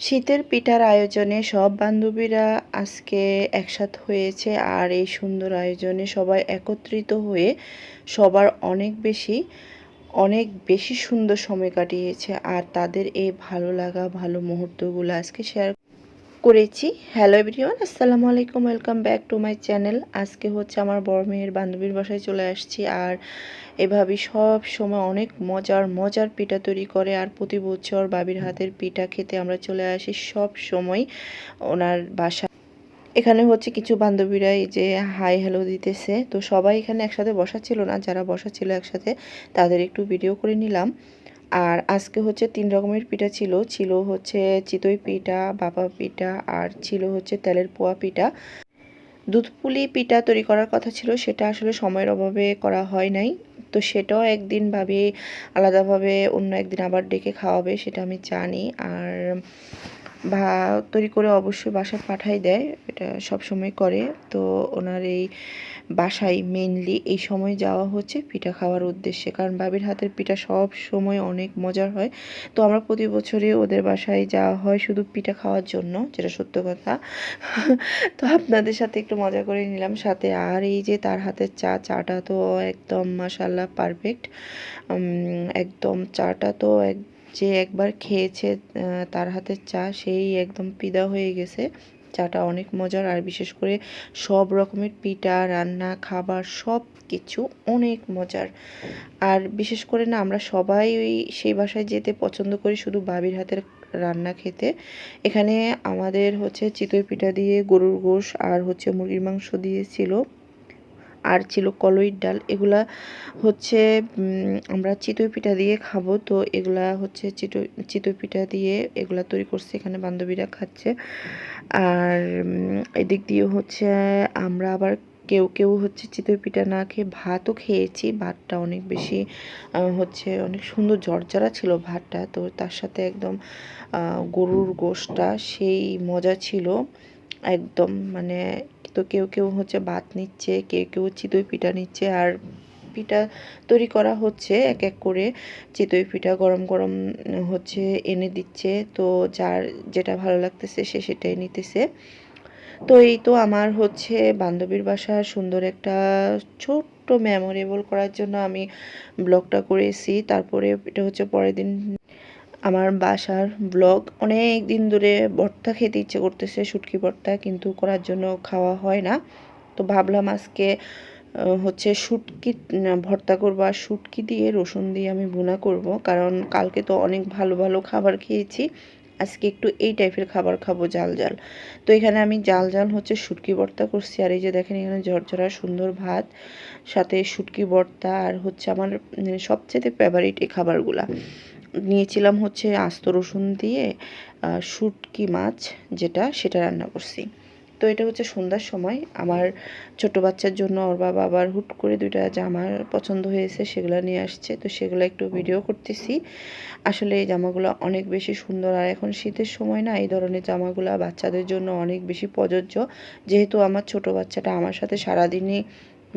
শীতের পিঠার আয়োজনে সব বান্ধবীরা আজকে একসাথ হয়েছে আর এই সুন্দর আয়োজনে সবাই একত্রিত হয়ে সবার অনেক বেশি অনেক বেশি সুন্দর সময় কাটিয়েছে। আর তাদের এই ভালো লাগা, ভালো মুহূর্তগুলো আজকে শেয়ার করেছি। হ্যালো এভরিওয়ান আসসালামু আলাইকুম welcome back to my channel আজকে হচ্ছে আমার বড় মেয়ের বান্ধবীর বাসায় চলে আসছি আর এভাবে সব সময় অনেক মজার মজার পিঠা তৈরি করে আর প্রতি বছর বাবির হাতের পিঠা খেতে আমরা চলে আসি সব সময় ওনার বাসা এখানে হচ্ছে কিছু বান্ধবীরা এই যে হাই হ্যালো দিতেছে। তো সবাই এখানে একসাথে বসা ছিল না, যারা বসা ছিল একসাথে তাদের একটু ভিডিও করে নিলাম। আর আজকে হচ্ছে তিন রকমের পিঠা ছিল। ছিল হচ্ছে চিতই পিঠা, বাবা পিঠা আর ছিল হচ্ছে তেলের পোয়া পিঠা। দুধপুলি পিঠা তৈরি করার কথা ছিল, সেটা আসলে সময়ের অভাবে করা হয় নাই। তো সেটাও একদিন ভাবি আলাদাভাবে অন্য একদিন আবার ডেকে খাওয়াবে, সেটা আমি জানি। আর ভা তৈরি করে অবশ্যই বাসায় পাঠাই দেয়। এটা সব সময় করে। তো ওনার এই বাসায় মেনলি এই সময় যাওয়া হচ্ছে পিঠা খাওয়ার উদ্দেশ্যে। কারণ বাবির হাতের পিঠা সব সময় অনেক মজার হয়। তো আমরা প্রতি বছরে ওদের বাসায় যাওয়া হয় শুধু পিঠা খাওয়ার জন্য, যেটা সত্য কথা। তো আপনাদের সাথে একটু মজা করে নিলাম। সাথে আর এই যে তার হাতের চা, চাটা তো একদম মাসাল্লাহ পারফেক্ট একদম চাটা তো এক যে একবার খেয়েছে তার হাতের চা, সেই একদম পিদা হয়ে গেছে। চাটা অনেক মজার, আর বিশেষ করে সব রকমের পিঠা, রান্না, খাবার, সব কিছু অনেক মজার। আর বিশেষ করে না, আমরা সবাই ওই সেই বাসায় যেতে পছন্দ করি শুধু বাবির হাতের রান্না খেতে। এখানে আমাদের হচ্ছে চিতই পিঠা দিয়ে গরুর গোশ, আর হচ্ছে মুরগির মাংস দিয়েছিল। আর ছিল কলইর ডাল। এগুলা হচ্ছে আমরা চিতই পিঠা দিয়ে খাব। তো এগুলা হচ্ছে চিতই চিতই পিঠা দিয়ে এগুলা তৈরি করছে। এখানে বান্ধবীরা খাচ্ছে। আর এদিক দিয়ে হচ্ছে, আমরা আবার কেউ কেউ হচ্ছে চিতই পিঠা না খেয়ে ভাতও খেয়েছি। ভাতটা অনেক বেশি হচ্ছে অনেক সুন্দর জর্জরা ছিল ভাতটা। তো তার সাথে একদম গরুর গোশটা সেই মজা ছিল। একদম মানে তো কেউ কেউ হচ্ছে ভাত নিচ্ছে, কেউ কেউ চিতই পিঠা নিচ্ছে আর পিঠা তৈরি করা হচ্ছে এক এক করে। চিতই পিঠা গরম গরম হচ্ছে এনে দিচ্ছে, তো যার যেটা ভালো লাগতেছে সে সেটাই নিতেছে। তো এই তো আমার হচ্ছে বান্ধবীর বাসা সুন্দর একটা ছোট্ট মেমোরেবল করার জন্য আমি ব্লগটা করেছি। তারপরে এটা হচ্ছে পরের দিন আমার বাসার ব্লগ অনেক দিন ধরে ভর্তা খেতে ইচ্ছে করতেছে, শুটকি ভর্তা, কিন্তু করার জন্য খাওয়া হয় না। তো ভাবলাম আজকে হচ্ছে শুটকি ভর্তা করব আর শুটকি দিয়ে রসুন দিয়ে আমি বোনা করব। কারণ কালকে তো অনেক ভালো ভালো খাবার খেয়েছি। আজকে একটু এই টাইপের খাবার খাব, জাল জাল। তো এখানে আমি জাল জাল হচ্ছে শুটকি ভর্তা করছি। আর এই যে দেখেন, এখানে ঝরঝরা সুন্দর ভাত, সাথে শুটকি ভর্তা আর হচ্ছে আমার সবচেয়ে ফেভারিট এই খাবারগুলা। নিয়েছিলাম হচ্ছে আস্ত রসুন দিয়ে শুটকি মাছ যেটা, সেটা রান্না করছি। তো এটা হচ্ছে সন্ধ্যার সময়। আমার ছোট বাচ্চার জন্য ওর বাবা আবার হুট করে দুইটা জামা পছন্দ হয়েছে, সেগুলো নিয়ে আসছে। তো সেগুলো একটু ভিডিও করতেছি। আসলে এই জামাগুলো অনেক বেশি সুন্দর। আর এখন শীতের সময় না, এই ধরনের জামাগুলো বাচ্চাদের জন্য অনেক বেশি প্রযোজ্য। যেহেতু আমার ছোট বাচ্চাটা আমার সাথে সারাদিনই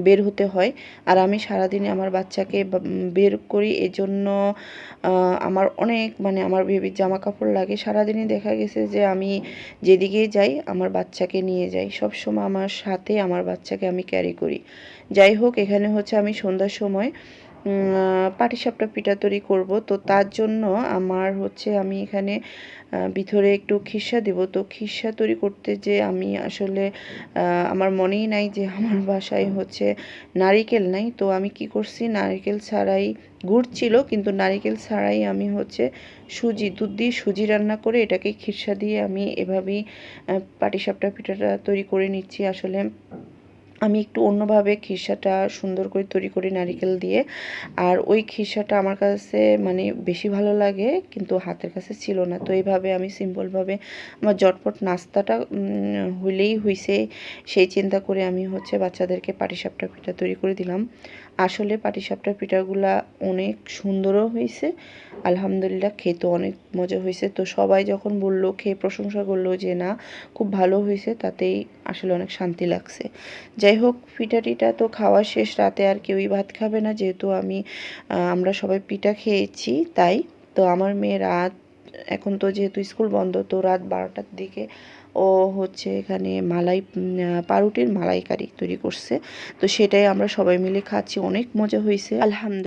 বের হতে হয়। আর আমি সারাদিনে আমার বাচ্চাকে বের করি এজন্য আমার অনেক মানে আমার বেবির জামা কাপড় লাগে। সারাদিনই দেখা গেছে যে আমি যেদিকে যাই আমার বাচ্চাকে নিয়ে যাই। সব সময় আমার সাথে আমার বাচ্চাকে আমি ক্যারি করি। যাই হোক, এখানে হচ্ছে আমি সন্ধ্যার সময় পাটিসাপটা পিঠা তৈরি করব। তো তার জন্য আমার হচ্ছে আমি এখানে ভিতরে একটু খিসা দেব। তো খিসা তৈরি করতে যে আমি আসলে আমার মনেই নাই যে আমার বাসায় হচ্ছে নারিকেল নাই। তো আমি কি করছি, নারিকেল ছাড়াই গুড় ছিল, কিন্তু নারিকেল ছাড়াই আমি হচ্ছে সুজি, দুধ দিয়ে সুজি রান্না করে এটাকে খিসা দিয়ে আমি এভাবেই পাটিসাপটা পিঠাটা তৈরি করে নিচ্ছি। আসলে আমি একটু অন্যভাবে খিসাটা সুন্দর করে তৈরি করি নারিকেল দিয়ে। আর ওই খিসাটা আমার কাছে মানে বেশি ভালো লাগে, কিন্তু হাতের কাছে ছিল না। তো এইভাবে আমি সিম্পলভাবে আমার জটপট নাস্তাটা হইলেই হইছে। সেই চিন্তা করে আমি হচ্ছে বাচ্চাদেরকে পাটিসাপটা পিঠা তৈরি করে দিলাম। আসলে পাটিসাপটা পিঠাগুলা অনেক সুন্দরও হয়েছে আলহামদুলিল্লাহ খেতে অনেক মজা হয়েছে তো সবাই যখন বলল, খেয়ে প্রশংসা করল যে না, খুব ভালো হয়েছে তাতেই আসলে অনেক শান্তি লাগছে। যাই হোক পিঠা টিটা তো খাওয়া শেষ, রাতে আর কেউই ভাত খাবে না, যেহেতু আমি আমরা সবাই পিঠা খেয়েছি, তাই। তো আমার মেয়ে রাত, এখন তো যেহেতু স্কুল বন্ধ, তো রাত বারোটার দিকে ও হচ্ছে এখানে মালাই পারুটির পাউরুটির মালাইকারি তৈরি করছে। তো সেটাই আমরা সবাই মিলে খাচ্ছি, অনেক মজা হয়েছে। আলহামদুলিল্লাহ